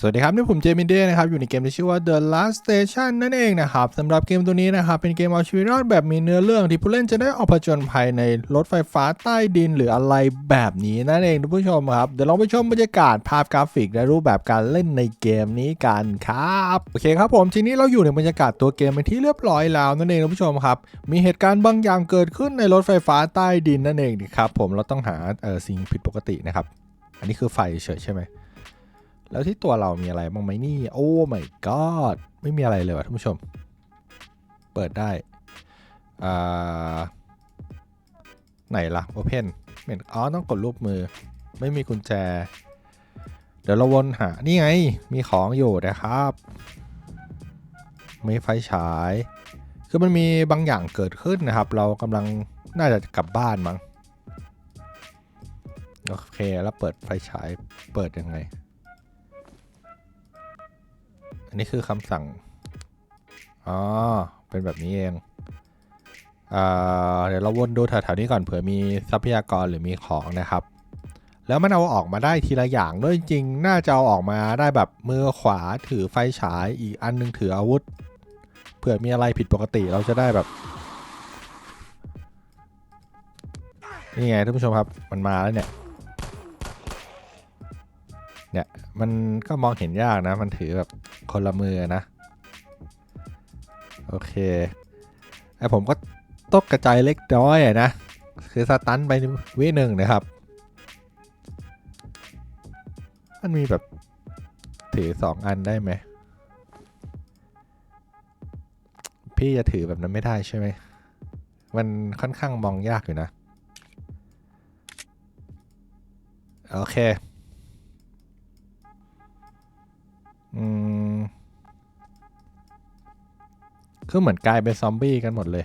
สวัสดีครับ นี่ผมเจมินเดนะครับ อยู่ในเกมที่ชื่อว่า The Last Station นั่นเองนะครับสำหรับเกมตัวนี้นะครับ เป็นเกมเอาชีวิตรอดแบบมีเนื้อเรื่องที่ผู้เล่นจะได้ออกผจญภัยในรถไฟฟ้าใต้ดินหรืออะไรแบบนี้นั่นเองทุกผู้ชมครับ เดี๋ยวลองไปชมบรรยากาศภาพกราฟิกและรูปแบบการเล่นในเกมนี้กันครับ โอเคครับผมทีนี้เราอยู่ในบรรยากาศตัวเกมเป็นที่เรียบร้อยแล้วนั่นเองทุกผู้ชมครับ มีเหตุการณ์บางอย่างเกิดขึ้นในรถไฟฟ้าใต้ดินนั่นเองครับผมเราต้องหาเออสิ่งผิดปกตินะครับอันนี้คือไฟเฉยใช่ไหม แล้วที่ตัวเรามีอะไรบ้างไหมนี่ โอ้ my god ไม่มีอะไรเลยว่ะท่านผู้ชม เปิดได้อ่าไหนล่ะ open เห็นอ๋อ ต้องกดรูปมือ ไม่มีกุญแจ เดี๋ยวเราวนหา นี่ไง มีของอยู่นะครับ มีไฟฉาย คือมันมีบางอย่างเกิดขึ้นนะครับ เรากำลังน่าจะกลับบ้านมั้ง โอเค แล้วเปิดไฟฉาย เปิดยังไง อันนี้คือคำสั่ง อ๋อ เป็นแบบนี้เองอ่าเดี๋ยวเราวนดูแถวๆนี้ก่อนเผื่อมีทรัพยากรหรือมีของนะครับ แล้วมันเอาออกมาได้ทีละอย่างด้วยจริงน่าจะเอาออกมาได้แบบมือขวาถือไฟฉายอีกอันหนึงถืออาวุธ เผื่อมีอะไรผิดปกติเราจะได้แบบนี่ไงท่านผู้ชมครับมันมาแล้วเนี่ยเนี่ยมันก็มองเห็นยากนะ มันถือแบบ คนละมือนะ โอเคไอผมก็ตกกระจายเล็กน้อยนะ คือสตันไปวิหนึ่งนะครับ มันมีแบบถือสองอันได้ไหม พี่จะถือแบบนั้นไม่ได้ใช่ไหม มันค่อนข้างมองยากอยู่นะ โอเค อืมคือเหมือนกลายเป็นซอมบี้กันหมดเลย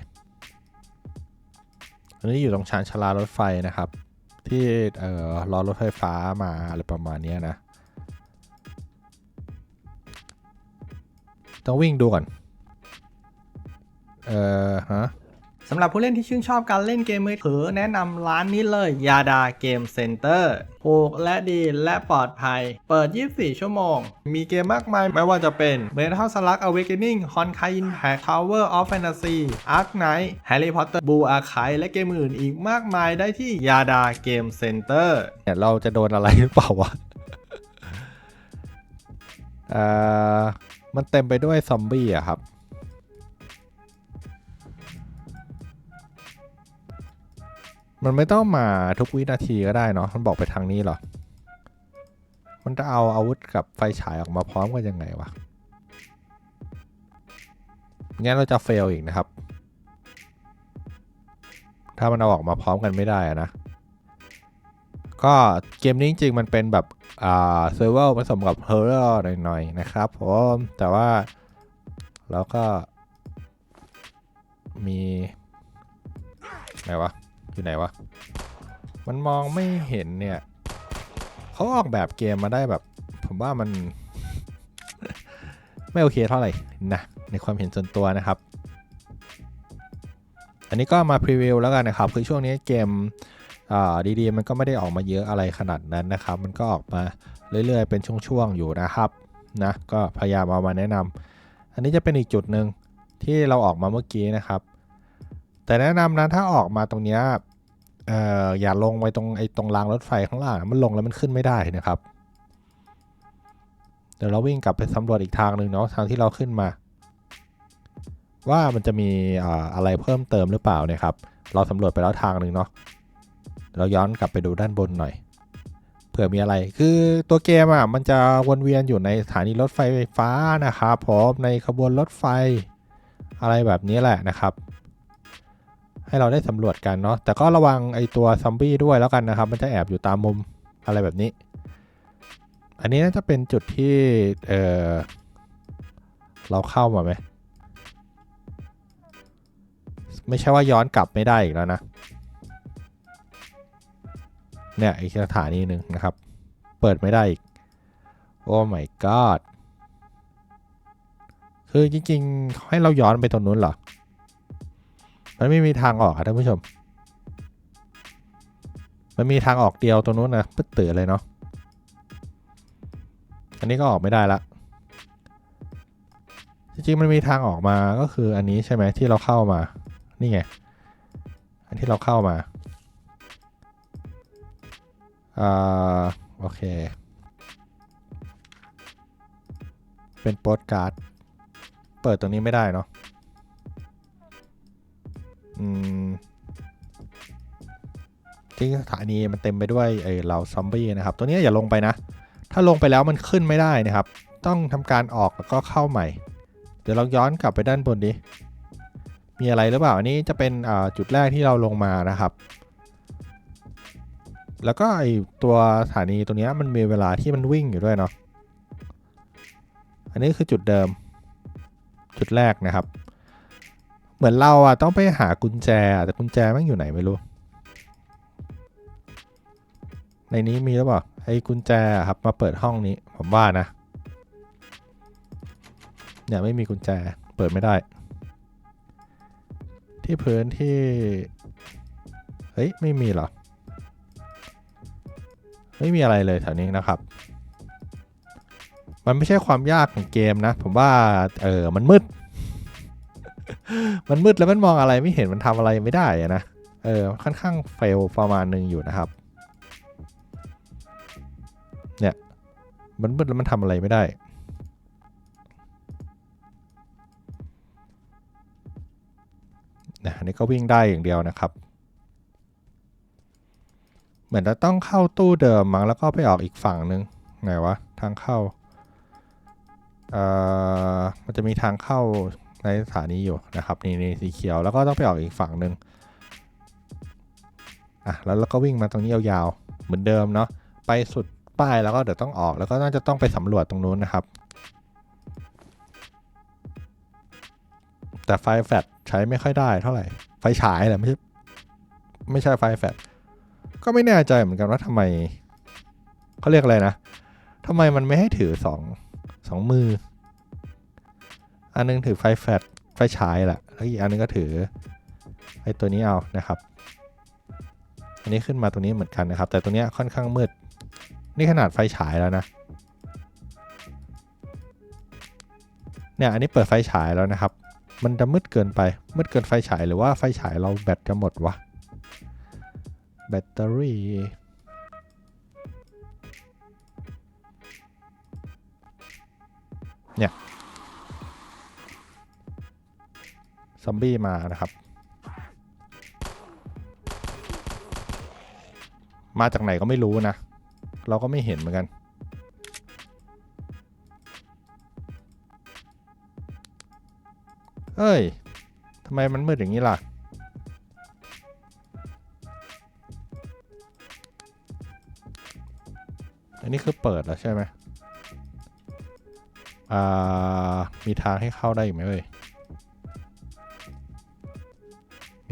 อันนี้อยู่ตรงชานชลารถไฟนะครับ ที่เอ่อรอรถไฟฟ้ามาอะไรประมาณนี้นะ ต้องวิ่งดูก่อน เอ่อฮะ สำหรับผู้เล่นที่ชื่นชอบการเล่นเกมมือถือแนะนำร้านนี้เลยยาดาเกมเซ็นเตอร์ถูกและดีและปลอดภัย เปิด 24 ชั่วโมง มีเกมมากมายไม่ว่าจะเป็น Metal Slug Awakening Honkai Impact Tower of Fantasy Ark Knight Harry Potter Blue Archive และเกมอื่นอีกมากมายได้ที่ยาดาเกมเซ็นเตอร์เนี่ยเราจะโดนอะไรหรือเปล่าวะเอ่อมันเต็มไปด้วยซอมบี้อะครับ มันไม่ต้องมาทุกวินาทีก็ได้เนาะมันบอกไปทางนี้เหรอ มันจะเอาอาวุธกับไฟฉายออกมาพร้อมกันยังไงวะงั้นเราจะเฟลอีกนะครับ ถ้ามันเอาออกมาพร้อมกันไม่ได้อะนะ ก็เกมนี้จริงๆมันเป็นแบบอ่าเซอร์เวอร์ผสมกับเฮอร์เรอร์หน่อยๆนะครับผมแต่ว่าแล้วก็มีไหนวะ อยู่ไหนวะ มันมองไม่เห็นเนี่ย เขาออกแบบเกมมาได้แบบ ผมว่ามัน ไม่โอเคเท่าไหร่นะ ในความเห็นส่วนตัวนะครับ อันนี้ก็มาพรีวิวแล้วกันนะครับ คือช่วงนี้เกมดีๆ มันก็ไม่ได้ออกมาเยอะอะไรขนาดนั้นนะครับ มันก็ออกมาเรื่อยๆ เป็นช่วงๆ อยู่นะครับ นะ ก็พยายามเอามาแนะนำอันนี้จะเป็นอีกจุดหนึ่งที่เราออกมาเมื่อกี้นะครับ แต่แนะนำนะถ้าออกมาตรงเนี้ยเอ่ออย่าลงไปตรงไอ้ตรงรางรถไฟข้างล่างมันลงแล้วมันขึ้นไม่ได้นะครับ เดี๋ยวเราวิ่งกลับไปสำรวจอีกทางหนึ่งเนาะทางที่เราขึ้นมา ว่ามันจะมีอะไรเพิ่มเติมหรือเปล่าเนี่ยครับเราสำรวจไปแล้วทางหนึ่งเนาะเราย้อนกลับไปดูด้านบนหน่อยเผื่อมีอะไร คือตัวเกมอะมันจะวนเวียนอยู่ในสถานีรถไฟฟ้านะครับผมในขบวนรถไฟอะไรแบบนี้แหละนะครับ ให้เราได้สำรวจกันเนาะแต่ก็ระวังไอตัวซอมบี้ด้วยแล้วกันนะครับ มันจะแอบอยู่ตามมุมอะไรแบบนี้ อันนี้น่าจะเป็นจุดที่เออเราเข้ามาไหมไม่ใช่ว่าย้อนกลับไม่ได้อีกแล้วนะ เนี่ยอีกสถานีหนึ่งนะครับ เปิดไม่ได้อีก โอ้ my god คือจริงๆให้เราย้อนไปตรงนู้นเหรอ มันไม่มีทางออกอะท่านผู้ชม มันมีทางออกเดียวตรงนู้นนะปึ๊ดเตือเลยเนาะ อันนี้ก็ออกไม่ได้ละ จริงๆมันมีทางออกมาก็คืออันนี้ใช่ไหมที่เราเข้ามา นี่ไง อันที่เราเข้ามา อ่า โอเค เป็นโปสการ์ด เปิดตรงนี้ไม่ได้เนาะ อืมจริงๆสถานีมันเต็มไปด้วยไอเหล่าซอมบี้นะครับ ตัวเนี้ยอย่าลงไปนะ ถ้าลงไปแล้วมันขึ้นไม่ได้นะครับ ต้องทำการออกแล้วก็เข้าใหม่ เดี๋ยวเราย้อนกลับไปด้านบนดิมีอะไรหรือเปล่าอันนี้จะเป็นจุดแรกที่เราลงมานะครับ แล้วก็ไอตัวสถานีตัวเนี้ยมันมีเวลาที่มันวิ่งอยู่ด้วยเนาะอันนี้คือจุดเดิม จุดแรกนะครับ เหมือนเราอะต้องไปหากุญแจ แต่กุญแจแมันอยู่ไหนไม่รู้ ในนี้มีหรือเปล่าไอ้กุญแจครับมาเปิดห้องนี้ผมว่านะเนี่ยไม่มีกุญแจเปิดไม่ได้ ที่พื้นที่เฮ้ยไม่มีหรอไม่มีอะไรเลยแถวนี้นะครับ มันไม่ใช่ความยากของเกมนะ ผมว่าเออมันมืด มันมืดแล้วมันมองอะไรไม่เห็นมันทำอะไรไม่ได้อะนะ เออ ค่อนข้างเฟลประมาณหนึ่งอยู่นะครับ เนี่ย มันมืดแล้วมันทำอะไรไม่ได้ นะนนี้ก็วิ่งได้อย่างเดียวนะครับ เหมือนจะต้องเข้าตู้เดิมมั้งแล้วก็ไปออกอีกฝั่งหนึ่งไหนวะ ทางเข้า เอ่อ มันจะมีทางเข้า ในสถานีอยู่นะครับนี่นี่สีเขียวแล้วก็ต้องไปออกอีกฝั่งหนึ่งอะแล้วเราก็วิ่งมาตรงนี้ยาวๆเหมือนเดิมเนาะไปสุดป้ายแล้วก็เดี๋ยวต้องออกแล้วก็น่าจะต้องไปสำรวจตรงนู้นนะครับ แต่ไฟแฟลชใช้ไม่ค่อยได้เท่าไหร่ไฟฉายแหละไม่ใช่ไม่ใช่ไฟแฟลชก็ไม่แน่ใจเหมือนกันว่าทำไมเขาเรียกอะไรนะทำไมมันไม่ให้ถือสองสองมือ อันนึงถือไฟแฟลชไฟฉายแหละแล้วอีกอันนึงก็ถือไอ้ตัวนี้เอานะครับ อันนี้ขึ้นมาตรงนี้เหมือนกันนะครับ แต่ตัวเนี้ยค่อนข้างมืด นี่ขนาดไฟฉายแล้วนะ เนี่ยอันนี้เปิดไฟฉายแล้วนะครับ มันจะมืดเกินไป มืดเกินไฟฉายหรือว่าไฟฉายเราแบตจะหมดวะ แบตเตอรี่เนี่ย ซอมบี้มานะครับ มาจากไหนก็ไม่รู้นะ เราก็ไม่เห็นเหมือนกัน เอ้ยทำไมมันมืดอย่างนี้ล่ะอันนี้คือเปิดแล้วใช่ไหมอ่า มีทางให้เข้าได้อีกไหมเอ่ย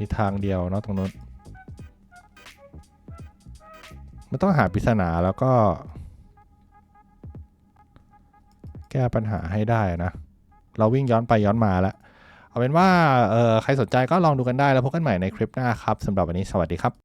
มีทางเดียวเนาะตรงนู้นมันต้องหาปริศนาแล้วก็ แก้ปัญหาให้ได้นะ เราวิ่งย้อนไปย้อนมาแล้วเอาเป็นว่าเออใครสนใจก็ลองดูกันได้แล้วพบกันใหม่ในคลิปหน้าครับสำหรับวันนี้สวัสดีครับ